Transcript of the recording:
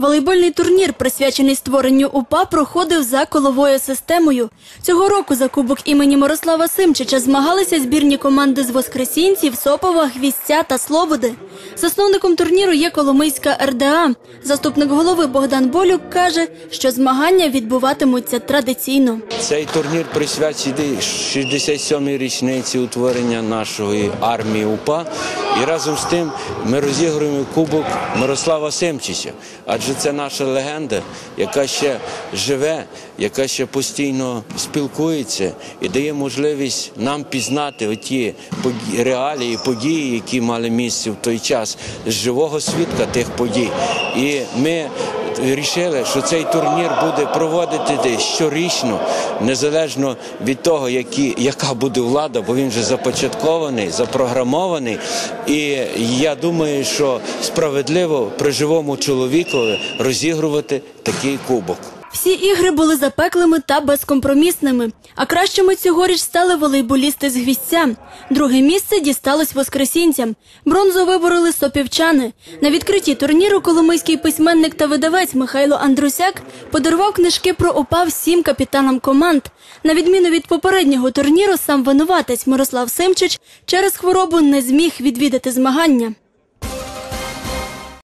Волейбольний турнір, присвячений створенню УПА, проходив за коловою системою. Цього року за кубок імені Мирослава Симчича змагалися збірні команди з Воскресінців, Сопова, Гвістя та Слободи. Засновником турніру є Коломийська РДА. Заступник голови Богдан Болюк каже, що змагання відбуватимуться традиційно. Цей турнір присвячений 67-й річниці утворення нашої армії УПА. І разом з тим ми розігруємо кубок Мирослава Семчича. Адже це наша легенда, яка ще живе, яка ще постійно спілкується і дає можливість нам пізнати поді- реалії, події, які мали місце в той час з живого свідка тих подій. І ми Рішили, що цей турнір буде проводити щорічно, незалежно від того, які, яка буде влада, бо він вже започаткований, запрограмований. І я думаю, що справедливо при живому чоловікові розігрувати такий кубок. Всі ігри були запеклими та безкомпромісними. А кращими цьогоріч стали волейболісти з гвістця. Друге місце дісталось воскресінцям. Бронзу вибороли сопівчани. На відкритті турніру коломийський письменник та видавець Михайло Андрусяк подарував книжки про ОПА всім капітанам команд. На відміну від попереднього турніру, сам винуватець Мирослав Симчич через хворобу не зміг відвідати змагання.